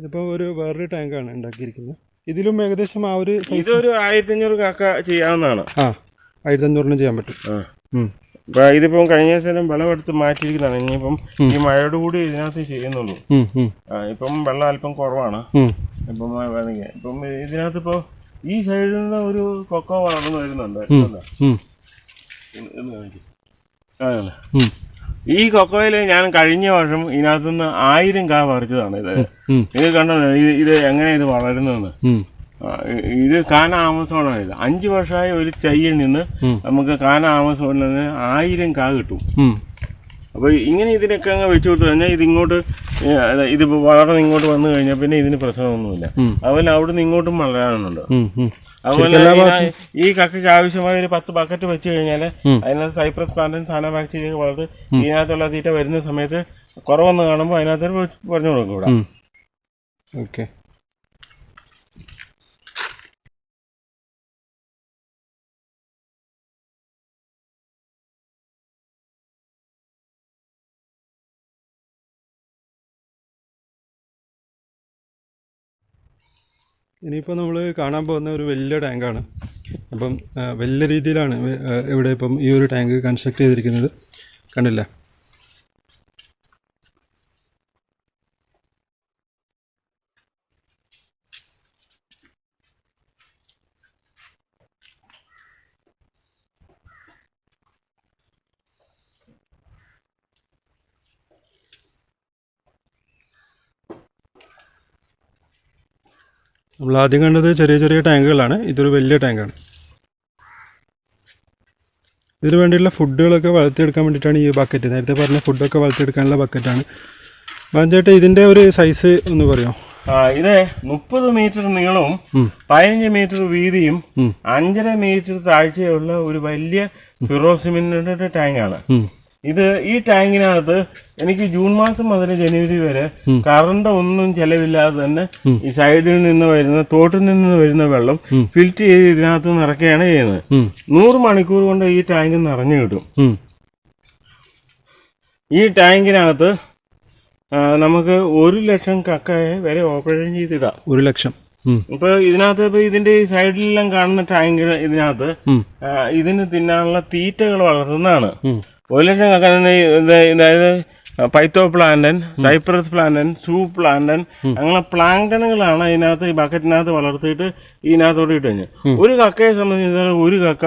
ഇതിപ്പോൾ ഒരു വേറൊരു ടാങ്കാണ് ഉണ്ടാക്കിയിരിക്കുന്നത്. ഇതിലും ഏകദേശം ആ ഒരു സൈസ് ഇതൊരു ആയിരത്തി അഞ്ഞൂറ് കാക്ക ചെയ്യാവുന്നതാണ്. ആ ആയിരത്തി അഞ്ഞൂറിന് ചെയ്യാൻ പറ്റും. ഇതിപ്പം കഴിഞ്ഞ ദിവസം വെള്ളമെടുത്ത് മാറ്റിയിരിക്കുന്നതാണ്. ഇനിയിപ്പം ഈ മഴയോട് കൂടി ഇതിനകത്ത് ചെയ്യുന്നുള്ളൂ. ഇപ്പം വെള്ളം അല്പം കുറവാണ്. ഇപ്പം ഇപ്പം ഇതിനകത്ത് ഇപ്പൊ ഈ സൈഡിൽ നിന്ന് ഒരു കൊക്കോ വളർന്നു വരുന്നുണ്ട്. ഇത് ഇത് ഈ കൊക്കോയിൽ ഞാൻ കഴിഞ്ഞ വർഷം ഇതിനകത്തുനിന്ന് ആയിരം കാ പറിച്ചതാണ് ഇത്. ഇത് കണ്ടോ? ഇത് ഇത് എങ്ങനെ ഇത് വളരുന്നതെന്ന്? ഇത് കാന ആമസോണാണ് ഇത്. അഞ്ചു വർഷമായി ഒരു തൈയിൽ നിന്ന് നമുക്ക് കാന ആമസോണിൽ നിന്ന് ആയിരം കാ കിട്ടും. അപ്പൊ ഇങ്ങനെ ഇതിനൊക്കെ അങ്ങ് വെച്ചു കൊടുത്തു കഴിഞ്ഞാൽ ഇതിങ്ങോട്ട് ഇങ്ങോട്ട് ഇത് വളർന്ന് ഇങ്ങോട്ട് വന്നു കഴിഞ്ഞാൽ പിന്നെ ഇതിന് പ്രശ്നമൊന്നുമില്ല. അതുപോലെ അവിടുന്ന് നിന്ന് ഇങ്ങോട്ടും വളരാനുണ്ട്. അതുപോലെ ഈ കക്കയ്ക്ക് ആവശ്യമായ ഒരു പത്ത് ബക്കറ്റ് വെച്ച് കഴിഞ്ഞാൽ. അതിനകത്ത് സൈപ്രസ് പ്ലാന്റും സാന ബാക്ടീരിയ വളർത്ത് ഇതിനകത്തുള്ള തീറ്റ വരുന്ന സമയത്ത് കുറവെന്ന് കാണുമ്പോൾ അതിനകത്ത് പറഞ്ഞു കൊടുക്കും ഇവിടെ. ഓക്കെ ഇനിയിപ്പോൾ നമ്മൾ കാണാൻ പോകുന്ന ഒരു വലിയ ടാങ്കാണ്. അപ്പം വലിയ രീതിയിലാണ് ഇവിടെ ഇപ്പം ഈ ഒരു ടാങ്ക് കൺസ്ട്രക്ട് ചെയ്തിരിക്കുന്നത്. കണ്ടില്ല? നമ്മൾ ആദ്യം കണ്ടത് ചെറിയ ചെറിയ ടാങ്കുകളാണ്. ഇതൊരു വലിയ ടാങ്കാണ്. ഇതിന് വേണ്ടിയിട്ടുള്ള ഫുഡുകളൊക്കെ വളർത്തിയെടുക്കാൻ വേണ്ടിയിട്ടാണ് ഈ ബക്കറ്റ്. നേരത്തെ പറഞ്ഞ ഫുഡൊക്കെ വളർത്തിയെടുക്കാനുള്ള ബക്കറ്റാണ്. ബാഞ്ചേട്ടാ ഇതിന്റെ ഒരു സൈസ് ഒന്ന് പറയാമോ ഇത് മുപ്പത് മീറ്റർ നീളവും പതിനഞ്ച് മീറ്റർ വീതിയും അഞ്ചര മീറ്റർ താഴ്ചയുള്ള ഒരു വലിയ ഫിറോസിമിന്റെ ടാങ്കാണ്. ഇത് ഈ ടാങ്കിനകത്ത് എനിക്ക് ജൂൺ മാസം മുതൽ ജനുവരി വരെ. കറണ്ട് ഒന്നും ചെലവില്ലാതെ തന്നെ ഈ സൈഡിൽ നിന്ന് വരുന്ന തോട്ടിൽ നിന്ന് വരുന്ന വെള്ളം ഫിൽറ്റർ ഫിൽറ്റ് ചെയ്ത് ഇതിനകത്ത് നിറയ്ക്കുകയാണ് ചെയ്യുന്നത്. നൂറ് മണിക്കൂർ കൊണ്ട് ഈ ടാങ്ക് നിറഞ്ഞു കിട്ടും. ഈ ടാങ്കിനകത്ത് നമുക്ക് ഒരു ലക്ഷം കക്കയെ വരെ ഓപ്പറേഷൻ ചെയ്തിടാം. ഒരു ലക്ഷം. ഇപ്പൊ ഇതിനകത്ത് ഇപ്പൊ ഇതിന്റെ സൈഡിലെല്ലാം കാണുന്ന ടാങ്ക് ഇതിനകത്ത് ഇതിന് തിന്നാനുള്ള തീറ്റകൾ വളർത്തുന്നതാണ്. ഒരു ലക്ഷം അതായത് പൈത്തോ പ്ലാന്റൻ സൈപ്രസ് പ്ലാന്റൻ സൂ പ്ലാന്റൻ അങ്ങനെ പ്ലാങ്കണുകളാണ് അതിനകത്ത് ഈ ബക്കറ്റിനകത്ത് വളർത്തിയിട്ട് ഇതിനകത്തോട്ട് ഇട്ട് കഴിഞ്ഞു ഒരു കക്കയെ സംബന്ധിച്ചിടത്തോളം ഒരു കക്ക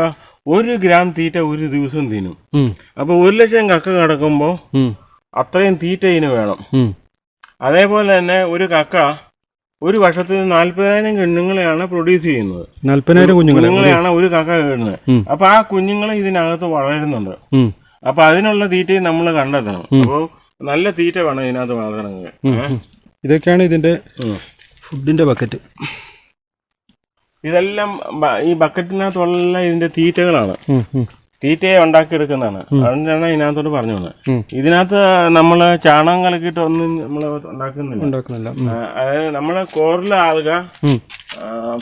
ഒരു ഗ്രാം തീറ്റ ഒരു ദിവസം തിന്നും. അപ്പൊ ഒരു ലക്ഷം കക്ക കിടക്കുമ്പോ അത്രയും തീറ്റ ഇതിന് വേണം. അതേപോലെ തന്നെ ഒരു കക്ക ഒരു വർഷത്തിൽ നാല്പതിനായിരം കുഞ്ഞുങ്ങളെയാണ് പ്രൊഡ്യൂസ് ചെയ്യുന്നത്. നാല്പതിനായിരം കുഞ്ഞുങ്ങളെ. കുഞ്ഞുങ്ങളെയാണ് ഒരു കക്ക കിടുന്നത് അപ്പൊ ആ കുഞ്ഞുങ്ങളെ ഇതിനകത്ത് വളരുന്നുണ്ട്. അപ്പൊ അതിനുള്ള തീറ്റയും നമ്മൾ കണ്ടെത്തണം അപ്പോൾ നല്ല തീറ്റ വേണം ഇതിനകത്ത് വളർത്തണമെങ്കിൽ. ഇതൊക്കെയാണ് ഇതിന്റെ ഫുഡിന്റെ ബക്കറ്റ്. ഇതെല്ലാം ഈ ബക്കറ്റിനകത്തുള്ള ഇതിന്റെ തീറ്റകളാണ്. തീറ്റയെ ഉണ്ടാക്കി തീറ്റയെ ഉണ്ടാക്കിയെടുക്കുന്നതാണ്. അതുകൊണ്ടാണ് ഇതിനകത്തോട് പറഞ്ഞു വന്നത്. ഇതിനകത്ത് നമ്മൾ ചാണകം കലക്കിയിട്ട് ഒന്നും നമ്മൾ ഉണ്ടാക്കുന്നില്ല. അതായത് നമ്മളെ കോറിലെ ആളുക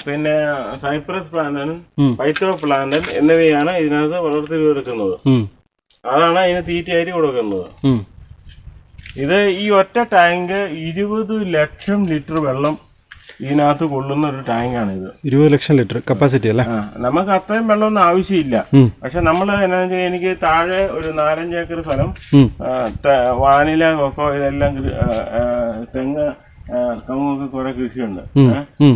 പിന്നെ സൈപ്രസ് പ്ലാന്റൻ പൈത്തോ പ്ലാന്റൻ എന്നിവയാണ് ഇതിനകത്ത് വളർത്തി എടുക്കുന്നത്. ഉം, അതാണ് അതിന് തീറ്റയായിട്ട് കൊടുക്കുന്നത്. ഇത് ഈ ഒറ്റ ടാങ്ക് ഇരുപത് ലക്ഷം ലിറ്റർ വെള്ളം ഇതിനകത്ത് കൊള്ളുന്ന ഒരു ടാങ്കാണ് ഇത്. ഇരുപത് ലക്ഷം ലിറ്റർ കപ്പാസിറ്റി അല്ലേ? നമുക്ക് അത്രയും വെള്ളമൊന്നും ആവശ്യമില്ല. പക്ഷെ നമ്മൾ എന്നാ വെച്ചാൽ എനിക്ക് താഴെ ഒരു നാലഞ്ച് ഏക്കർ സ്ഥലം വാനില കൊക്കോ ഇതെല്ലാം തെങ്ങ് കവുങ്ങൊക്കെ കുറെ കൃഷിയുണ്ട്?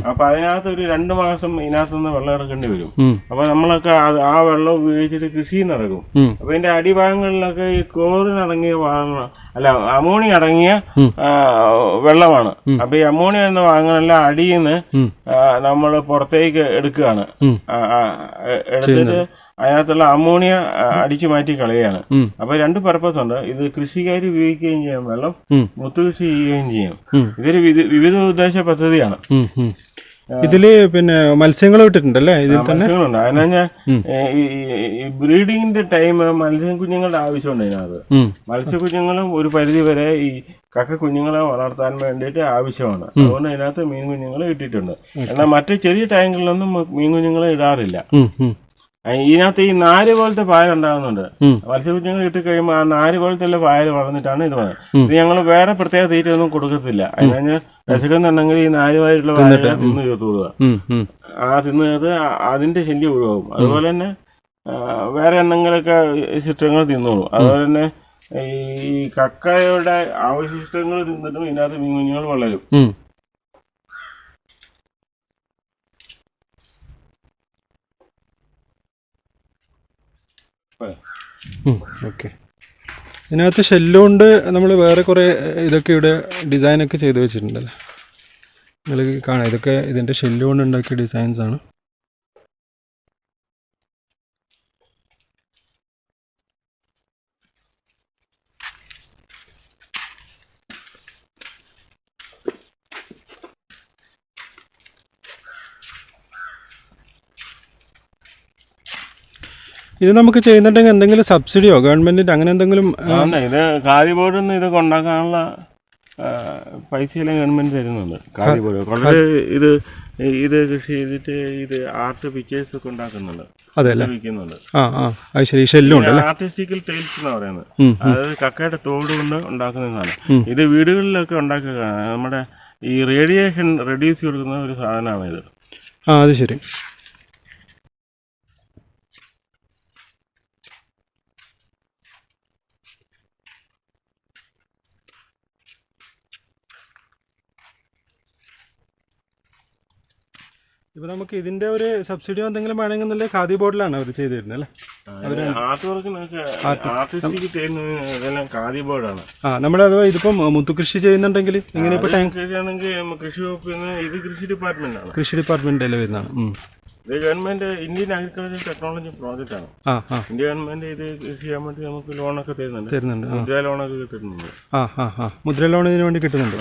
അപ്പൊ അതിനകത്ത് ഒരു രണ്ട് മാസം ഇതിനകത്തുനിന്ന് വെള്ളം ഇറക്കേണ്ടി വരും. അപ്പൊ നമ്മളൊക്കെ ആ വെള്ളം ഉപയോഗിച്ചിട്ട് കൃഷി നടക്കും അപ്പൊ ഇതിന്റെ അടിഭാഗങ്ങളിലൊക്കെ ഈ ക്ലോറിനടങ്ങിയ ഭാഗങ്ങൾ അല്ല അമോണിയ അടങ്ങിയ വെള്ളമാണ്. അപ്പൊ ഈ അമോണിയ എന്ന ഭാഗങ്ങളെല്ലാം അടിയിൽ നിന്ന് നമ്മൾ പുറത്തേക്ക് എടുക്കുകയാണ്. എടുത്തിട്ട് അതിനകത്തുള്ള അമോണിയ അടിച്ചു മാറ്റി കളയാണ് അപ്പൊ രണ്ട് പർപ്പസ് ഉണ്ട്. ഇത് കൃഷിക്കാർ ഉപയോഗിക്കുകയും ചെയ്യാം വെള്ളം മുത്തുകൃഷി ചെയ്യുകയും ചെയ്യാം. ഇതൊരു വിവിധ ഉദ്ദേശ പദ്ധതിയാണ്. ഇതിൽ പിന്നെ മത്സ്യങ്ങൾ വിട്ടിട്ടുണ്ടല്ലേ ഇതിൽ തന്നെ? മത്സ്യങ്ങളുണ്ട്. അതിനാ ഈ ബ്രീഡിങ്ങിന്റെ ടൈം മത്സ്യ കുഞ്ഞുങ്ങളുടെ ആവശ്യമുണ്ട് അതിനകത്ത് മത്സ്യ മത്സ്യക്കുഞ്ഞുങ്ങളും ഒരു പരിധി വരെ ഈ കക്ക കുഞ്ഞുങ്ങളെ വളർത്താൻ വേണ്ടിയിട്ട് ആവശ്യമാണ്. അതുകൊണ്ട് അതിനകത്ത് മീൻ കുഞ്ഞുങ്ങളെ ഇട്ടിട്ടുണ്ട്. എന്നാൽ മറ്റു ചെറിയ ടാങ്കുകളിലൊന്നും മീൻ കുഞ്ഞുങ്ങളെ ഇടാറില്ല. ഇതിനകത്ത് ഈ നാല് പോലത്തെ പായൽ ഉണ്ടാകുന്നുണ്ട്. ഉം. മത്സ്യകുഞ്ഞുങ്ങൾ ഇട്ട് കഴിയുമ്പോൾ ആ നാല് പോലത്തെ പായൽ വളർന്നിട്ടാണ് ഇത് ഉം. ഇത് ഞങ്ങൾ വേറെ പ്രത്യേക തീറ്റ ഒന്നും കൊടുക്കത്തില്ല അതിന് വിശക്കുന്നുണ്ടെങ്കിൽ ഈ പായലുള്ള പായ തിന്ന് തീർത്തുകൊടുക്കുക ഉം, ഉം. ആ തിന്ന് ചേർത്ത് അതിന്റെ ശല്യം ഒഴിവാകും അതുപോലെ തന്നെ വേറെ എണ്ണങ്ങളൊക്കെ ശിഷ്ടങ്ങൾ തിന്നോളും. അതുപോലെ തന്നെ ഈ കക്കയുടെ അവശിഷ്ടങ്ങൾ തിന്നിട്ടും ഇതിനകത്ത് മീൻ കുഞ്ഞുങ്ങൾ വളരും ഓക്കെ ഇതിനകത്ത് ഷെല്ലുകൊണ്ട് നമ്മൾ വേറെ കുറേ ഇതൊക്കെ ഇവിടെ ഡിസൈനൊക്കെ ചെയ്ത് വെച്ചിട്ടുണ്ടല്ലോ? നിങ്ങൾ കാണാം ഇതൊക്കെ ഇതിന്റെ ഷെല്ലുകൊണ്ട് ഉണ്ടാക്കിയ ഡിസൈൻസ് ഇത് നമുക്ക് ചെയ്യുന്നുണ്ടെങ്കിൽ എന്തെങ്കിലും സബ്സിഡിയോ ഗവൺമെന്റിന്റെ അങ്ങനെ എന്തെങ്കിലും ഇത് ഖാദി ബോർഡിൽ നിന്ന് ഇത് കൊണ്ടാക്കാനുള്ള പൈസ പൈസയെല്ലാം ഗവൺമെന്റ് തരുന്നുണ്ട് ഖാദി ബോർഡ് വളരെ ഇത് ഇത് കൃഷി ചെയ്തിട്ട് ഇത് ആർട്ട് പിക്ചേഴ്സ് ഒക്കെ ഉണ്ടാക്കുന്നുണ്ട്. വിൽക്കുന്നുണ്ട് ആർട്ടിസ്റ്റിക്കൽ ടൈൽസ് എന്ന് പറയുന്നത്. അതായത് കക്കയുടെ തോട് കൊണ്ട് ഉണ്ടാക്കുന്നതാണ് ഇത് വീടുകളിലൊക്കെ ഉണ്ടാക്കുക നമ്മുടെ ഈ റേഡിയേഷൻ റെഡ്യൂസ് കൊടുക്കുന്ന ഒരു സാധനമാണ് ഇത് ആ അത് ശരി. ഇപ്പൊ നമുക്ക് ഇതിന്റെ ഒരു സബ്സിഡിയോ എന്തെങ്കിലും വേണമെങ്കിൽ ഖാദി ബോർഡിലാണ് അവർ ചെയ്തിരുന്നത് അല്ലേ? ആ നമ്മുടെ അഥവാ ഇതിപ്പം മുത്തുകൃഷി ചെയ്യുന്നുണ്ടെങ്കിൽ ഇങ്ങനെ ഇപ്പൊ കൃഷി വകുപ്പിൽ ഇത് കൃഷി ഡിപ്പാർട്ട്മെന്റ് ആണ്. കൃഷി ഡിപ്പാർട്ട്മെന്റിൽ വരുന്നതാണ്. ഇത് government Indian agriculture technology project ആണ്. ഇന്ത്യ ഗവൺമെന്റ് ഇത് കൃഷി ചെയ്യാൻ വേണ്ടി നമുക്ക് ലോണൊക്കെ തരുന്നുണ്ട്. തരുന്നുണ്ട് മുദ്ര ലോണൊക്കെ കിട്ടുന്നുണ്ട്. ആ ആ ആ. മുദ്ര ലോൺ ഇതിനു വേണ്ടി കിട്ടുന്നുണ്ട്.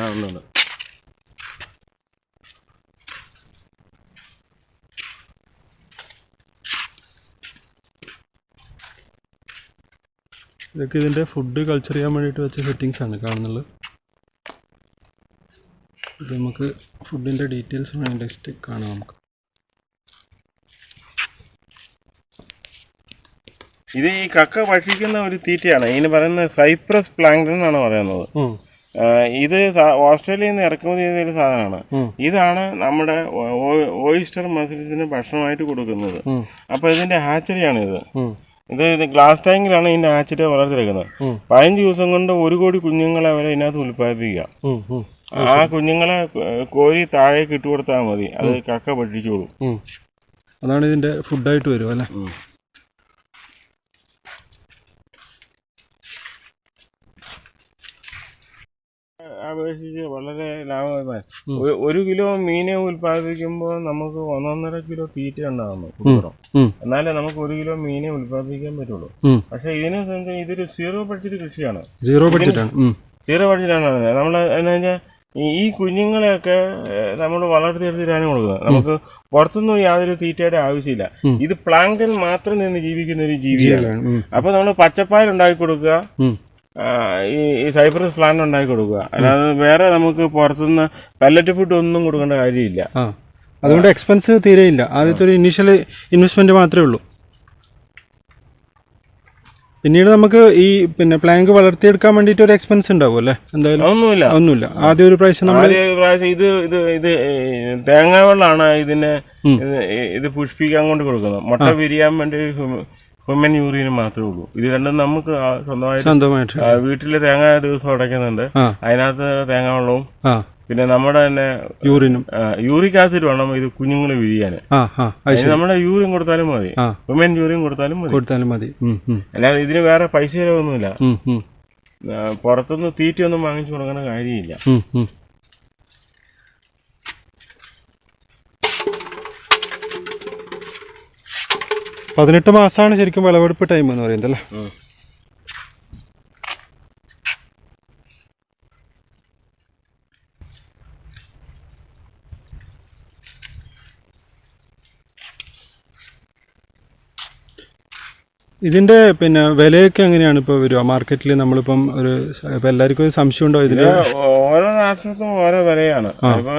ഇതൊക്കെ ഇതിന്റെ ഫുഡ് കൾച്ചർ ചെയ്യാൻ വേണ്ടിയിട്ട് വെച്ച സെറ്റിങ്സ് ആണ് കാണുന്നുള്ളത് ഇത് നമുക്ക് ഫുഡിന്റെ ഡീറ്റെയിൽസ് വേണ്ടി നെക്സ്റ്റ് കാണാം നമുക്ക് ഇത് ഈ കക്ക ഭക്ഷിക്കുന്ന ഒരു തീറ്റയാണ് ഇതിന് പറയുന്നത് സൈപ്രസ് പ്ലാങ്ക്ടൺ എന്നാണ് പറയുന്നത് ഇത് ഓസ്ട്രേലിയയിൽ നിന്ന് ഇറക്കുമതി ചെയ്ത ഒരു സാധനമാണ് ഇതാണ് നമ്മുടെ ഓയിസ്റ്റർ മസിൽസിന് ഭക്ഷണമായിട്ട് കൊടുക്കുന്നത് അപ്പൊ ഇതിന്റെ ഹാച്ചറിയാണ് ഇത് ഇത് ഇത് ഗ്ലാസ് ടാങ്കിലാണ് ഇതിന്റെ ആച്ചിട്ട് വളർത്തിയെടുക്കുന്നത്. ഉം, പതിനഞ്ച് ദിവസം കൊണ്ട് ഒരു കോടി കുഞ്ഞുങ്ങളെ വരെ ഇതിനകത്ത് ഉൽപ്പാദിപ്പിക്കുക. ആ കുഞ്ഞുങ്ങളെ കോരി താഴേക്ക് ഇട്ട് കൊടുത്താൽ മതി. അത് കക്ക പഠിച്ചോളൂ അതാണ് ഇതിന്റെ ഫുഡായിട്ട് വരും അല്ലേ? അപേക്ഷിച്ച് വളരെ ലാഭമായി ഒരു- കിലോ മീനെ ഉൽപ്പാദിപ്പിക്കുമ്പോൾ നമുക്ക് ഒന്നൊന്നര കിലോ തീറ്റ ഉണ്ടാകുന്നു എന്നാലേ നമുക്ക് ഒരു കിലോ മീനെ ഉൽപ്പാദിപ്പിക്കാൻ പറ്റുള്ളൂ. പക്ഷെ ഇതിനെ സംബന്ധിച്ച് ഇതൊരു സീറോ ബഡ്ജറ്റ് കൃഷിയാണ്. സീറോ ബഡ്ജറ്റാണ്. സീറോ ബഡ്ജറ്റാണ് നമ്മൾ എന്താ വെച്ചാൽ ഈ കുഞ്ഞുങ്ങളെയൊക്കെ നമ്മൾ വളർത്തിയെടുത്തിട്ടാണ് കൊടുക്കുന്നത്. നമുക്ക് പുറത്തുനിന്നും യാതൊരു തീറ്റയുടെ ആവശ്യമില്ല. ഇത് പ്ലാങ്കൻ മാത്രം നിന്ന് ജീവിക്കുന്ന ഒരു ജീവിയാണ്. അപ്പൊ നമ്മൾ പച്ചപ്പായൽ ഉണ്ടാക്കി കൊടുക്കുക ഈ സൈപ്രസ് പ്ലാന്റ് ഉണ്ടാക്കി കൊടുക്കുക. അല്ലാതെ വേറെ നമുക്ക് പുറത്തുനിന്ന് പല്ലറ്റ് ഫുഡ് ഒന്നും കൊടുക്കേണ്ട കാര്യമില്ല. അതുകൊണ്ട് എക്സ്പെൻസ് തീരെയില്ല. ആദ്യത്തെ ഒരു ഇനീഷ്യൽ ഇൻവെസ്റ്റ്മെന്റ് മാത്രമേ ഉള്ളൂ. പിന്നീട് നമുക്ക് ഈ പിന്നെ പ്ലാങ്ക് വളർത്തിയെടുക്കാൻ വേണ്ടിയിട്ട് ഒരു എക്സ്പെൻസ് ഉണ്ടാവും അല്ലേ? എന്തായാലും ഒന്നുമില്ല. ഒന്നുമില്ല. ആദ്യം ഒരു പ്രാവശ്യം നമ്മൾ പ്രാവശ്യം ഇത് ഇത് ഇത് ഈ തേങ്ങാ വെള്ളമാണ് ഇതിനെ ഇത് ഇത് പുഷ്പിക്കാൻ കൊണ്ട് കൊടുക്കുന്നത്. മുട്ട വിരിയാൻ വേണ്ടി ഹ്യൂമൻ യൂറിയന് മാത്രമേ ഉള്ളൂ. ഇത് രണ്ടും നമുക്ക് സ്വന്തമായിട്ട് വീട്ടിലെ തേങ്ങ ദിവസം ഉടയ്ക്കുന്നുണ്ട് ആ. അതിനകത്ത് തേങ്ങ വെള്ളവും പിന്നെ നമ്മുടെ തന്നെ യൂറിനും യൂറിക് ആസിഡ് വേണം ഇത് കുഞ്ഞുങ്ങൾ വിരിയാൻ നമ്മുടെ യൂറിൻ കൊടുത്താലും മതി. ഹ്യൂമൻ യൂറിൻ കൊടുത്താലും മതി. കൊടുത്താലും മതി. അല്ലാതെ ഇതിന് വേറെ പൈസ ചിലവൊന്നുമില്ല. പുറത്തുനിന്ന് തീറ്റയൊന്നും വാങ്ങിച്ചു കൊടുക്കുന്ന കാര്യമില്ല. പതിനെട്ട് മാസമാണ് ശരിക്കും വിളവെടുപ്പ് ടൈം എന്ന് പറയുന്നത് അല്ലേ? ഇതിന്റെ പിന്നെ വിലയൊക്കെ എങ്ങനെയാണ് ഇപ്പോൾ വരിക? മാർക്കറ്റിൽ നമ്മളിപ്പം ഒരു ഇപ്പം എല്ലാവർക്കും ഒരു സംശയം ഉണ്ടോ ഇതിന് ഓരോ രാഷ്ട്രത്തും ഓരോ വിലയാണ്. ഇപ്പൊ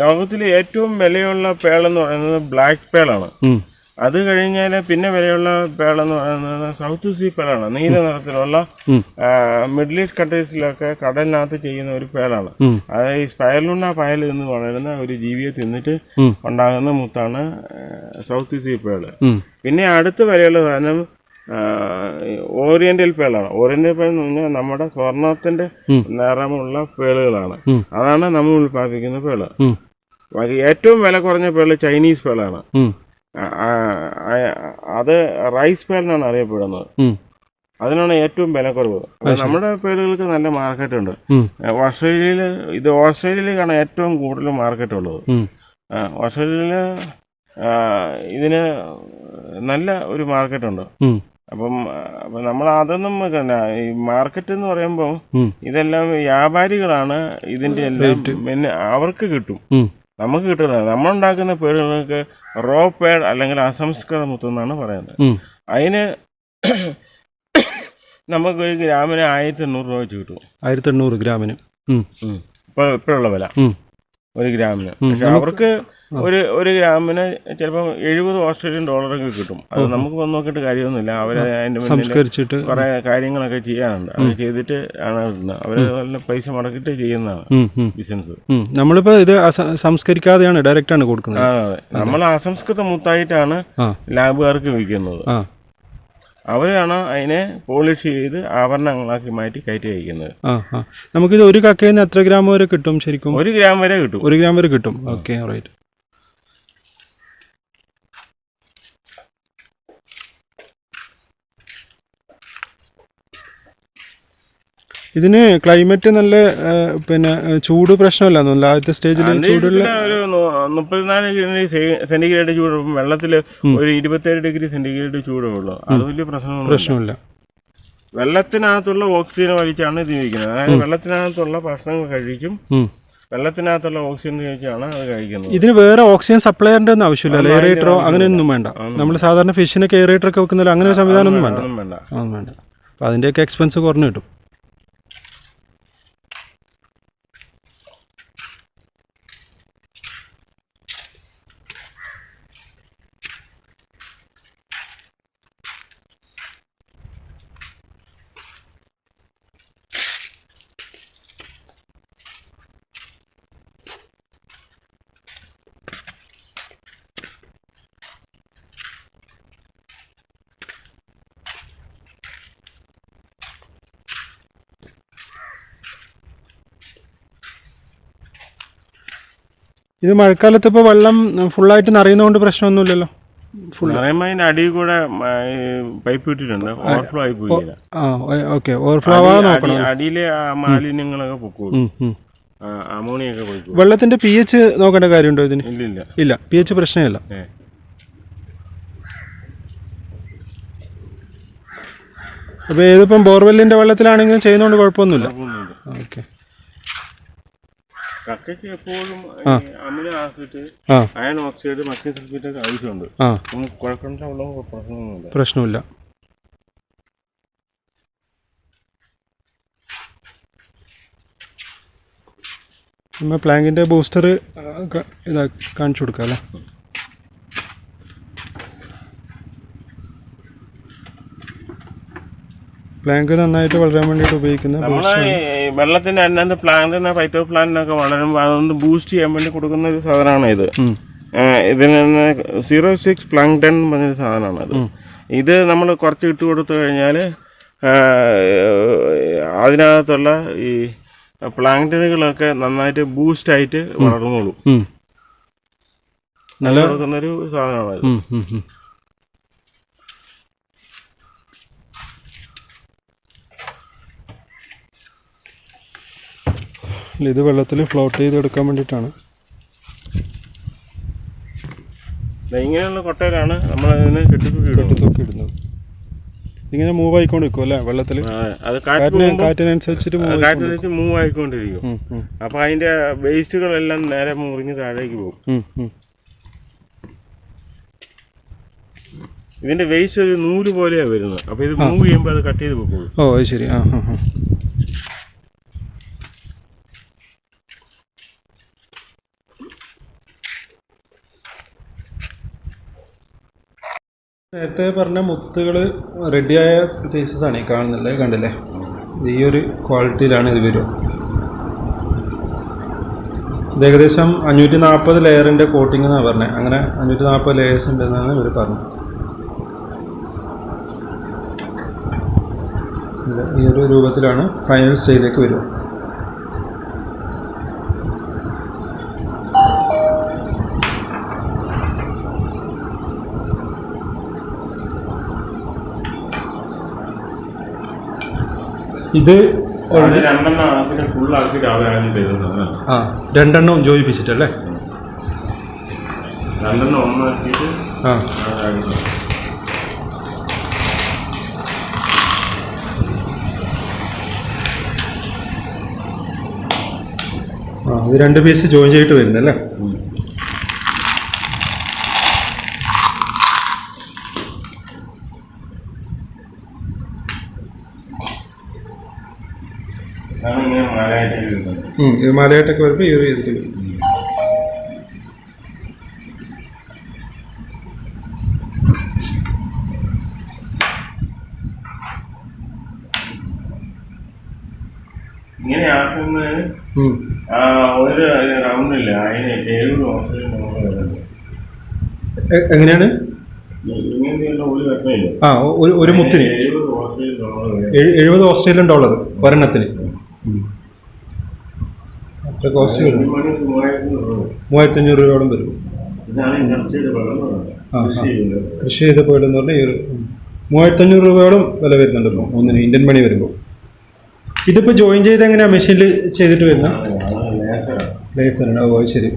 ലോകത്തിലെ ഏറ്റവും വിലയുള്ള പേൾ എന്ന് പറയുന്നത് ബ്ലാക്ക് പേളാണ്. അത് കഴിഞ്ഞാൽ പിന്നെ വിലയുള്ള പേളെന്ന് പറയുന്നത് സൗത്ത് സീ പേളാണ്. നീല നിറത്തിലുള്ള മിഡിൽ ഈസ്റ്റ് കൺട്രീസിലൊക്കെ കടലിനകത്ത് ചെയ്യുന്ന ഒരു പേളാണ്. അത് ഈ സ്പയലുണ്ട പയൽ എന്ന് പറയുന്ന ഒരു ജീവിയെ തിന്നിട്ട് ഉണ്ടാകുന്ന മുത്താണ് സൗത്ത് സീ പേൾ. പിന്നെ അടുത്ത വരെയുള്ള സാധനം ഓറിയന്റൽ പേളാണ്. ഓറിയന്റൽ പേൾ എന്ന് പറഞ്ഞാൽ നമ്മുടെ സ്വർണത്തിന്റെ. നിറമുള്ള പേളുകളാണ്. അതാണ് നമ്മൾ ഉൽപ്പാദിപ്പിക്കുന്ന പേൾ. ഏറ്റവും വില കുറഞ്ഞ പേൾ ചൈനീസ് പേളാണ്. അത് റൈസ് പേൾ എന്നാണ് അറിയപ്പെടുന്നത്. അതിനാണ് ഏറ്റവും വില കുറവ് അത് ശരി. നമ്മുടെ പേരുകൾക്ക് നല്ല മാർക്കറ്റ് ഉണ്ട് ഓസ്ട്രേലിയയിൽ ഓസ്ട്രേലിയയിൽ ഇത് ഓസ്ട്രേലിയയിലേക്കാണ് ഏറ്റവും കൂടുതൽ മാർക്കറ്റ് ഉള്ളത് ഓസ്ട്രേലിയയിൽ ഓസ്ട്രേലിയയിൽ ഇതിന് നല്ല ഒരു മാർക്കറ്റ് ഉണ്ട് അപ്പം അപ്പൊ നമ്മൾ അതൊന്നും ഈ മാർക്കറ്റ് എന്ന് പറയുമ്പോൾ. ഇതെല്ലാം വ്യാപാരികളാണ് ഇതിന്റെ എല്ലാം പിന്നെ അവർക്ക് കിട്ടും. നമുക്ക് കിട്ടുന്നത് നമ്മളുണ്ടാക്കുന്ന പേടുകൾക്ക് റോ പേഡ് അല്ലെങ്കിൽ അസംസ്കൃത മുത്തെന്നാണ് പറയുന്നത്. അതിന് നമുക്ക് ഒരു ഗ്രാമിന് ആയിരത്തി എണ്ണൂറ് രൂപ വെച്ച് കിട്ടും ആയിരത്തി എണ്ണൂറ് ഗ്രാമിന് ഉം. ഇപ്പൊ ഇപ്പോഴുള്ള വില. ഒരു ഗ്രാമിന്. പക്ഷെ അവർക്ക് ഒരു ഒരു ഗ്രാമിന് ചിലപ്പോൾ എഴുപത് ഓസ്ട്രേലിയൻ ഡോളറൊക്കെ കിട്ടും. അത് നമുക്ക് വന്ന് നോക്കിയിട്ട് കാര്യമൊന്നുമില്ല. അവർ അതിന്റെ സംസ്കരിച്ചിട്ട്. കുറെ കാര്യങ്ങളൊക്കെ ചെയ്യാനുണ്ട്. അത് ചെയ്തിട്ട് ആണ് അവർ നല്ല പൈസ മുടക്കിട്ട് ചെയ്യുന്നതാണ്. ബിസിനസ് നമ്മളിപ്പോ ഇത് സംസ്കരിക്കാതെയാണ് ഡയറക്റ്റ് ആണ് കൊടുക്കുന്നത്. നമ്മൾ അസംസ്കൃത മുത്തായിട്ടാണ് ലാബുകാർക്ക് വിൽക്കുന്നത്. അവരാണ് അതിനെ പോളിഷ് ചെയ്ത് ആഭരണങ്ങളാക്കി മാറ്റി കയറ്റി അയക്കുന്നത് നമുക്കിത് ഒരു കക്കയിൽ നിന്ന് എത്ര ഗ്രാം വരെ കിട്ടും ശരിക്കും? ഒരു ഗ്രാം വരെ കിട്ടും. ഒരു ഗ്രാം വരെ കിട്ടും. ഓക്കെ റൈറ്റ് ഇതിന് ക്ലൈമറ്റ് നല്ല പിന്നെ ചൂട് പ്രശ്നമല്ല തോന്നുന്നു. ആദ്യത്തെ സ്റ്റേജിൽ ചൂടുള്ള ഒരു മുപ്പത്തിനാല് ഡിഗ്രി സെന്റിഗ്രേഡ് ചൂട് വെള്ളത്തിൽ ഒരു ഇരുപത്തേഴ് ഡിഗ്രി സെന്റിഗ്രേഡ് ചൂടേ ഉള്ളൂ. അത് വലിയ പ്രശ്നമൊന്നും പ്രശ്നമില്ല. വെള്ളത്തിനകത്തുള്ള ഓക്സിജൻ വലിച്ചാണ് ഇത് ജീവിക്കുന്നത്. അതായത് വെള്ളത്തിനകത്തുള്ള ഭക്ഷണങ്ങൾ കഴിക്കും. വെള്ളത്തിനകത്തുള്ള ഓക്സിജൻ കഴിച്ചാണ് അത് കഴിക്കുന്നത്. ഇതിന് വേറെ ഓക്സിജൻ സപ്ലൈറിന്റെ ഒന്നും ആവശ്യമില്ല. എയറേറ്ററോ അങ്ങനെയൊന്നും വേണ്ട. നമ്മൾ സാധാരണ ഫിഷിനൊക്കെ എയറേറ്റർ ഒക്കെ വെക്കുന്നില്ല അങ്ങനെ ഒരു സംവിധാനം ഒന്നും വേണ്ട. ഒന്നും വേണ്ട. വേണ്ട. എക്സ്പെൻസ് കുറഞ്ഞു കിട്ടും. ഇത് മഴക്കാലത്ത് ഇപ്പോൾ വെള്ളം ഫുള്ളായിട്ട് നിറയുന്നതുകൊണ്ട് പ്രശ്നമൊന്നുമില്ലല്ലോ. അടിയിൽ കൂടെ പൈപ്പ് ഇട്ടിട്ടുണ്ട്. ഓവർഫ്ലോ ആയി പോയില്ല ആ ഓക്കെ. ഓവർഫ്ലോ ആവാതെ നോക്കണം. അടിയിലെ മാലിന്യങ്ങളൊക്കെ പൊക്കോളും ഉം, ഉം. അമോണിയൊക്കെ പൊയ്ക്കോളും വെള്ളത്തിന്റെ പി എച്ച് നോക്കേണ്ട കാര്യമുണ്ടോ ഇതിന്? ഇല്ല ഇല്ല. പി എച്ച് പ്രശ്നമില്ല. അപ്പൊ അപ്പോൾ ഏതിപ്പം ബോർവെല്ലിന്റെ വെള്ളത്തിലാണെങ്കിലും ചെയ്യുന്നതുകൊണ്ട് കുഴപ്പമൊന്നുമില്ല. ഓക്കെ. കക്കയ്ക്ക് എപ്പോഴും amino acid iron oxide magnesium sulphate ഒക്കെ ആവശ്യമുണ്ട് കുഴപ്പമില്ല പ്രശ്നമൊന്നുമില്ല. പ്രശ്നമില്ല. നമ്മൾ പ്ലാങ്കിന്റെ ബൂസ്റ്റർ ഇതാ കാണിച്ചു കൊടുക്കാം അല്ലേ? പ്ലാങ്ക് നന്നായിട്ട് വളരാൻ വേണ്ടിയിട്ട് ഉപയോഗിക്കുന്ന വെള്ളത്തിന്റെ അതിനകത്ത് പ്ലാന്റിന് പൈത്തോ പ്ലാന്റിനൊക്കെ വളരുമ്പോൾ അതൊന്ന് ബൂസ്റ്റ് ചെയ്യാൻ വേണ്ടി കൊടുക്കുന്ന ഒരു സാധനമാണ് ഇത്. ഇതിന് സീറോ സിക്സ് പ്ലാങ് എന്ന് പറഞ്ഞൊരു സാധനമാണ് അത്. ഇത് നമ്മൾ കുറച്ച് ഇട്ട് കൊടുത്തു കഴിഞ്ഞാൽ അതിനകത്തുള്ള ഈ പ്ലാങ്ടനുകളൊക്കെ നന്നായിട്ട് ബൂസ്റ്റ് ആയിട്ട് വളർന്നോളൂ. നല്ല കൊടുക്കുന്ന ഒരു സാധനമാണ് ഇത് വെള്ളത്തിൽ ഫ്ലോട്ട് ചെയ്ത് എടുക്കാൻ വേണ്ടിയിട്ടാണ് ഇങ്ങനെയുള്ള കൊട്ടയിലാണ് നമ്മൾ അതിന് കെട്ടിത്തൂക്കി ഇടുന്നത്. ഇങ്ങനെ മൂവ് ആയിക്കൊണ്ടിരിക്കും അല്ലെ വെള്ളത്തിൽ അത് കാറ്റ് കാറ്റിന് കാറ്റിനനുസരിച്ചിട്ട് മൂവ് ആയിക്കൊണ്ടിരിക്കും. അപ്പൊ അതിന്റെ വേസ്റ്റുകളെല്ലാം നേരെ മുറിഞ്ഞ് താഴേക്ക് പോകും. ഇതിന്റെ വേസ്റ്റ് ഒരു നൂൽ പോലെയാണ് വരുന്നത്. അപ്പൊ ഇത് മൂവ് ചെയ്യുമ്പോൾ അത് കട്ട് ചെയ്ത് പോകും ഓ അത് ശരി. ആ ആ. നേരത്തെ പറഞ്ഞ മുത്തുകൾ റെഡിയായ പീസസ് ആണ് ഈ കാണുന്നില്ലേ കണ്ടില്ലേ? ഈ ഒരു ക്വാളിറ്റിയിലാണ് ഇത് വരും ഇത് ഏകദേശം അഞ്ഞൂറ്റി നാൽപ്പത് ലെയറിന്റെ കോട്ടിംഗ് എന്നാണ് പറഞ്ഞത് അങ്ങനെ അഞ്ഞൂറ്റി നാൽപ്പത് ലെയേഴ്സ് ഉണ്ടെന്നാണ് ഇവർ പറഞ്ഞത്. ഈ ഒരു രൂപത്തിലാണ് ഫൈനൽ സ്റ്റേജിലേക്ക് വരിക. ഇത് ആ രണ്ടെണ്ണം ജോയിപ്പിച്ചിട്ടല്ലേ? രണ്ടെണ്ണം ഒന്നാക്കിയിട്ട് ആ. അവരാണ് ആ ഇത് രണ്ട് പീസ് ജോയിൻ ചെയ്തിട്ട് വരുന്നല്ലേ അതാണ് ഇങ്ങനെ മഴയായിട്ട് വരുന്നത് ഉം, ഇത് മലയായിട്ടൊക്കെ വരുമ്പോൾ ഈ ഒരു ഇതിൽ വരും. ഇങ്ങനെ ആക്കുന്നത് ഒരു അതിന് വരുന്നത്. എങ്ങനെയാണ്? ആ ഒരു ഒരു മുത്തിന്. എഴുപത് ഓസ്ട്രേലിയൻ ഡോളർ ഒരെണ്ണത്തിന്. അത്ര കോസ്റ്റ് വരും. മൂവായിരത്തഞ്ഞൂറ് രൂപയോളം വരും. ആ. കൃഷി ചെയ്ത പോയിട്ടെന്ന് പറഞ്ഞാൽ ഈ ഒരു മൂവായിരത്തഞ്ഞൂറ് രൂപയോളം വില വരുന്നുണ്ടല്ലോ ഒന്നിന് ഇന്ത്യൻ മണി വരുമ്പോൾ. ഇതിപ്പോൾ ജോയിൻ ചെയ്ത് എങ്ങനെയാ മെഷീനിൽ ചെയ്തിട്ട് വരുന്ന? ലേസറാണ് ഓ ശരി.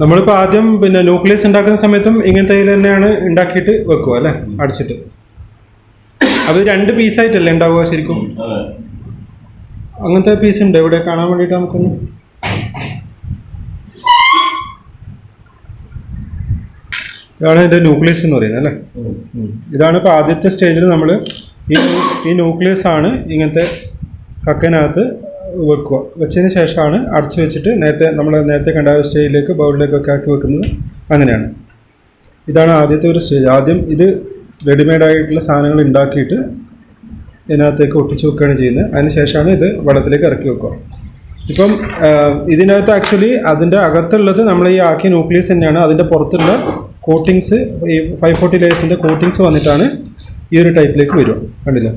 നമ്മളിപ്പോൾ ആദ്യം പിന്നെ ന്യൂക്ലിയസ് ഉണ്ടാക്കുന്ന സമയത്തും ഇങ്ങനത്തെ ഇതിൽ തന്നെയാണ് ഉണ്ടാക്കിയിട്ട് വെക്കുക അല്ലേ? അടിച്ചിട്ട്. അത് രണ്ട് പീസായിട്ടല്ലേ ഉണ്ടാവുക ശരിക്കും? അങ്ങനത്തെ പീസ് ഉണ്ട്? ഇവിടെ കാണാൻ വേണ്ടിയിട്ട് നമുക്കൊന്ന്. ഇതാണ് ഇതിന്റെ ന്യൂക്ലിയസ് എന്ന് പറയുന്നത് അല്ലേ? ഇതാണ് ഇപ്പോൾ ആദ്യത്തെ സ്റ്റേജിൽ നമ്മൾ ഈ ഈ ന്യൂക്ലിയസ് ആണ് ഇങ്ങനത്തെ കക്കനകത്ത് വെക്കുക. വെച്ചതിന് ശേഷമാണ് അടച്ചു വെച്ചിട്ട് നേരത്തെ നമ്മൾ നേരത്തെ കണ്ട ഒരു സ്റ്റേജിലേക്ക് ബൗളിലേക്കൊക്കെ ആക്കി വെക്കുന്നത് അങ്ങനെയാണ്. ഇതാണ് ആദ്യത്തെ ഒരു സ്റ്റേജ്. ആദ്യം ഇത് റെഡിമെയ്ഡ് ആയിട്ടുള്ള സാധനങ്ങൾ ഉണ്ടാക്കിയിട്ട് ഇതിനകത്തേക്ക് ഒട്ടിച്ച് വെക്കുകയാണ് ചെയ്യുന്നത്. അതിന് ശേഷമാണ് ഇത് വെള്ളത്തിലേക്ക് ഇറക്കി വെക്കുക. ഇപ്പം ഇതിനകത്ത് ആക്ച്വലി അതിന്റെ അകത്തുള്ളത് നമ്മൾ ഈ ആക്കിയ ന്യൂക്ലിയസ് തന്നെയാണ്. അതിന്റെ പുറത്തുള്ള കോട്ടിങ്സ് ഈ ഫൈവ് ഫോർട്ടി ലേയേഴ്സിന്റെ കോട്ടിങ്സ് വന്നിട്ടാണ് ഈ ഒരു ടൈപ്പിലേക്ക് വരിക. കണ്ടില്ല?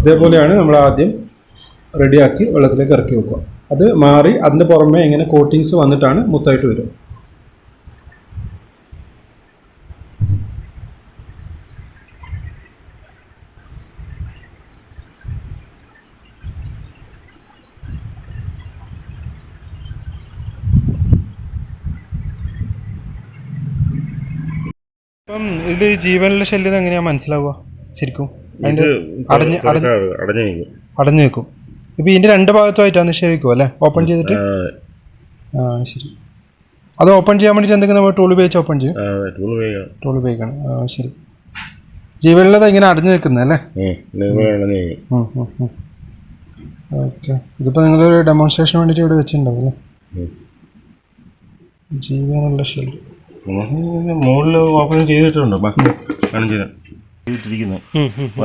ഇതേപോലെയാണ് നമ്മൾ ആദ്യം റെഡിയാക്കി വെള്ളത്തിലേക്ക് ഇറക്കി വെക്കുക. അത് മാറി അതിന്റെ പുറമെ ഇങ്ങനെ കോട്ടിങ്സ് വന്നിട്ടാണ് മുത്തായിട്ട് വരും ഇപ്പം ഇത് ജീവനുള്ള ശല്യം എങ്ങനെയാ മനസ്സിലാവുക? ശരിക്കും? അടഞ്ഞ് അടഞ്ഞ് നിൽക്കും അടഞ്ഞു വെക്കും. ഇപ്പൊ ഇതിന്റെ രണ്ട് ഭാഗത്തുമായിട്ടാണ് നിക്ഷേപിക്കും അല്ലെ? ഓപ്പൺ ചെയ്തിട്ട്? ആ. ശരി. അത് ഓപ്പൺ ചെയ്യാൻ വേണ്ടിട്ട് എന്തെങ്കിലും നമ്മൾ ടൂൾ ഉപയോഗിച്ച് ഓപ്പൺ ചെയ്യും? ടൂൾ ഉപയോഗിക്കാം ടൂൾ ഉപയോഗിക്കണം. ആ ശരി. ജീവനുള്ളത് ഇങ്ങനെ അടഞ്ഞു നിൽക്കുന്നത് അല്ലേ? ഓക്കെ ഇതിപ്പോൾ നിങ്ങളൊരു ഡെമോൺസ്ട്രേഷൻ വേണ്ടിയിട്ട് ഇവിടെ വെച്ചിട്ടുണ്ടാവും അല്ലേ. ജീവനുള്ള ശല്യം മുകളിൽ ഓപ്പൺ ചെയ്തിട്ടുണ്ട്.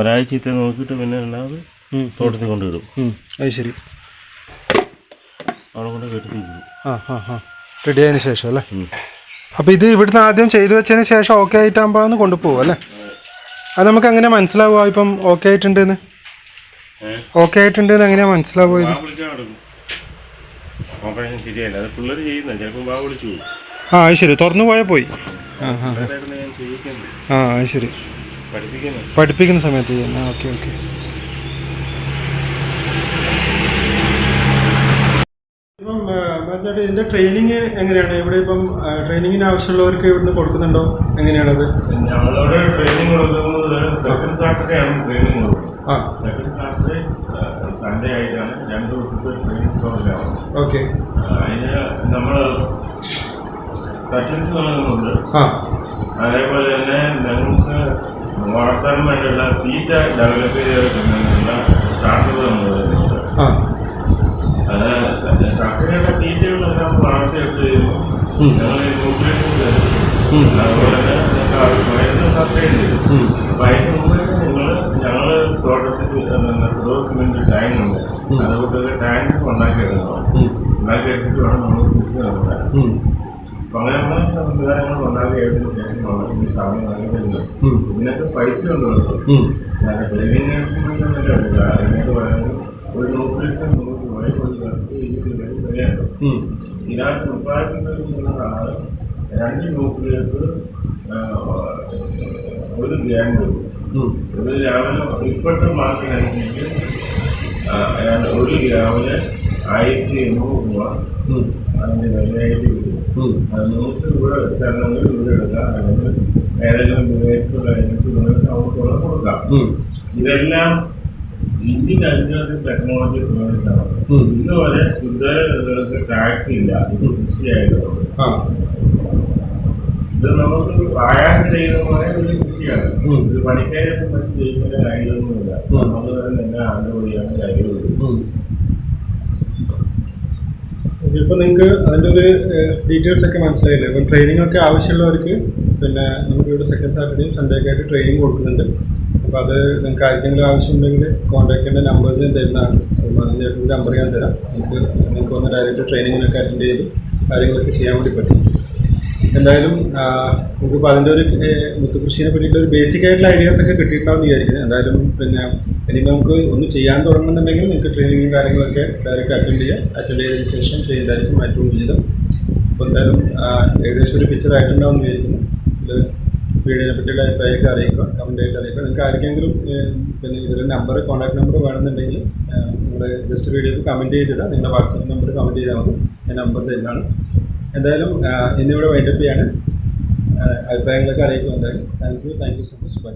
ഒരാഴ്ചത്തെ നോക്കിയിട്ട് പിന്നെ അല്ലാതെ തോട്ടത്തിൽ കൊണ്ടുവിടും. അത് ശരി. അവിടെ കൊണ്ട് കെട്ടിത്തിരിക്കും ആ ആ ആ. റെഡി ആയതിനു ശേഷം അല്ലേ? അപ്പോൾ ഇത് ഇവിടുന്ന് ആദ്യം ചെയ്തു വെച്ചതിന് ശേഷം ഓക്കെ ആയിട്ടാകുമ്പോഴാണ് കൊണ്ടുപോകും അല്ലേ? അത് നമുക്ക് എങ്ങനെ മനസ്സിലാവുക? ഇപ്പം ഓക്കെ ആയിട്ടുണ്ടെന്ന്? ഓക്കെ ആയിട്ടുണ്ടെന്ന് എങ്ങനെയാണ് മനസ്സിലാവുക ഇത്? ബാ വിളിച്ചാൽ നടക്കും. ഓപ്പറേഷൻ ശരിയല്ല. അത് പിള്ളേർ ചെയ്യുന്ന ചിലപ്പോൾ ബാ വിളിച്ചു പോകും. ആ അത് ശരി. തുറന്നു പോയാൽ പോയി. ആ ആ. ആ അത് ശരി. പഠിപ്പിക്കുന്ന സമയത്ത് ചെയ്യുന്ന. ഓക്കെ ഓക്കെ ഇപ്പം ചേട്ടാ ഇതിന്റെ ട്രെയിനിങ് എങ്ങനെയാണ്? ഇവിടെ ഇപ്പം ട്രെയിനിങ്ങിന് ആവശ്യമുള്ളവർക്ക് ഇവിടുന്ന് കൊടുക്കുന്നുണ്ടോ? എങ്ങനെയാണത്? ഞങ്ങളോട് ട്രെയിനിങ് കൊടുക്കുന്നത് സെക്കൻഡ് സാറ്റർഡേ ആണ് ട്രെയിനിങ് കൊടുക്കുന്നത് ആ. സെക്കൻഡ് സാറ്റർഡേ സൺഡേ ആയിട്ടാണ് രണ്ട് ദിവസത്തെ ട്രെയിനിങ് പ്രോഗ്രാം ഓക്കെ. അതിന് നമ്മൾ സെഷൻസ് തുടങ്ങുന്നുണ്ട്. അതേപോലെ തന്നെ ഞങ്ങൾക്ക് വളർത്താൻ വേണ്ടിയുള്ള തീറ്റ ഡെവലപ്പ് ചെയ്തെടുക്കുന്നതിനുള്ള സ്റ്റാർട്ടുകൾ നമ്മൾ കക്കയുടെ തീറ്റകളെല്ലാം വളർത്തിയെടുത്ത്. ഞങ്ങൾ. അതുപോലെ തന്നെ ഉം. അപ്പൊ അതിന് മുമ്പ് നിങ്ങൾ തോട്ടത്തിൽ സിമെന്റ് ടാങ്ക് ഉണ്ട് ഉം. ടാങ്ക് ഉണ്ടാക്കി എടുക്കണം ഉം. ഉണ്ടാക്കി എടുത്തിട്ട് വേണം നമ്മൾ നടത്താൻ ഉം. അപ്പൊ അങ്ങനെയുള്ള സംവിധാനങ്ങൾ ഉണ്ടാക്കി എടുത്തതിന് ശേഷമാണ് ഈ സമയം നൽകുന്നത്. ഇതിനൊക്കെ പൈസ ഉണ്ട് കേട്ടോ ഉം. ഞാൻ ട്രെയിനിങ് അതിനൊക്കെ പറയുന്നത് ഒരു ന്യൂക്ലിയസ് നൂറ് രൂപ ഒരു ലക്ഷത്തി ഇരുപത് രൂപ വിലയുണ്ട് ഉം. ഇതിനകത്ത് ഉത്പാദിപ്പിക്കുന്നതാണ് രണ്ട് ഗ്രൂപ്പിലേക്ക് ഒരു ഗ്യാങ്. ഒരു രാവിലെ ഇപ്പോഴത്തെ മാർക്കിനനുസരിച്ച് അയാൾ ഒരു രാവിലെ ആയിരത്തി എണ്ണൂറ് രൂപ. അതിന്റെ വിലയായിട്ട്. അത് നൂറ് രൂപ തരണമെങ്കിൽ ഇവിടെ എടുക്കാം അല്ലെങ്കിൽ ഏതെങ്കിലും വിദേശത്തുള്ള ഏജൻസികളിൽ അവർക്കുള്ള കൊടുക്കാം. ഇതെല്ലാം ഇന്ത്യൻ അതിനകത്ത് ടെക്നോളജി ഉം. ഇന്ന് വരെ ഉദ്യോഗസ്ഥർക്ക് ടാക്സ് ഇല്ല. ഇത് കൃഷിയായതുകൊണ്ട്. ഇത് നമുക്ക് ആയാസം ചെയ്യുന്ന ഒരു കൃഷിയാണ്. ഇത് പണിക്കാരെ പറ്റി ചെയ്യുന്ന കാര്യമൊന്നുമില്ല. നമ്മൾ തന്നെ ആണ്ടുപോയാണ് കാര്യമുള്ളൂ. ഇപ്പൊ നിങ്ങൾക്ക് അതിന്റെ ഒരു ഡീറ്റെയിൽസ് ഒക്കെ മനസ്സിലായില്ലേ? ഇപ്പം ട്രെയിനിങ് ഒക്കെ ആവശ്യമുള്ളവർക്ക് പിന്നെ നമുക്ക് ഇവിടെ സെക്കൻഡ് സാറ്റർഡേയും സൺഡേ ഒക്കെ ആയിട്ട് ട്രെയിനിങ് കൊടുക്കുന്നുണ്ട്. അപ്പോൾ അത് നിങ്ങൾക്ക് ആർക്കെങ്കിലും ആവശ്യമുണ്ടെങ്കിൽ കോൺടാക്ട് ചെയ്യേണ്ട നമ്പേഴ്സ് ഞാൻ തരുന്നതാണ്. അപ്പോൾ ചേട്ടന്റെ നമ്പർ ഞാൻ തരാം. നിങ്ങൾക്ക് നിങ്ങൾക്ക് വന്ന് ഡയറക്റ്റ് ട്രെയിനിങ്ങിനൊക്കെ അറ്റൻഡ് ചെയ്ത് കാര്യങ്ങളൊക്കെ ചെയ്യാൻ വേണ്ടി പറ്റും. എന്തായാലും നമുക്ക് നമുക്കിപ്പോൾ അതിന്റെ ഒരു മുത്തുകൃഷിനെ പറ്റിയിട്ട് ഒരു ബേസിക് ആയിട്ടുള്ള ഐഡിയാസ് ഒക്കെ കിട്ടിയിട്ടുണ്ടാവും വിചാരിക്കുന്നത് എന്തായാലും പിന്നെ ഇനി നമുക്ക് ഒന്ന് ചെയ്യാൻ തുടങ്ങുന്നുണ്ടെങ്കിൽ നിങ്ങൾക്ക് ട്രെയിനിങ്ങും കാര്യങ്ങളൊക്കെ ഡയറക്റ്റ് അറ്റൻഡ് ചെയ്യാം. അറ്റൻഡ് ചെയ്തതിന് ശേഷം ചെയ്യുന്നതായിരിക്കും ഏറ്റവും ഉചിതം അപ്പോൾ എന്തായാലും ഏകദേശം ഒരു പിക്ചർ ആയിട്ടുണ്ടാവും എന്ന് വിചാരിക്കുന്നു. ഇത് വീഡിയോനെ പറ്റിയുള്ള അഭിപ്രായമൊക്കെ അറിയിക്കുക കമന്റ് ആയിട്ട് അറിയിക്കുക. നിങ്ങൾക്ക് ആർക്കെങ്കിലും പിന്നെ ഇതിൽ നമ്പർ കോൺടാക്ട് നമ്പർ വേണമെന്നുണ്ടെങ്കിൽ നിങ്ങൾ ജസ്റ്റ് വീഡിയോക്ക് കമന്റ് ചെയ്തിടുക. നിങ്ങളുടെ വാട്സപ്പ് നമ്പർ കമന്റ് ചെയ്താൽ മതി. ഞാൻ നമ്പർ തരുന്നതാണ്. എന്തായാലും ഇന്നിവിടെ വൈൻഡപ്പ് ചെയ്യാണ്. അഭിപ്രായങ്ങളൊക്കെ അറിയിക്കുക എന്തായാലും. Thank you thank you so much bye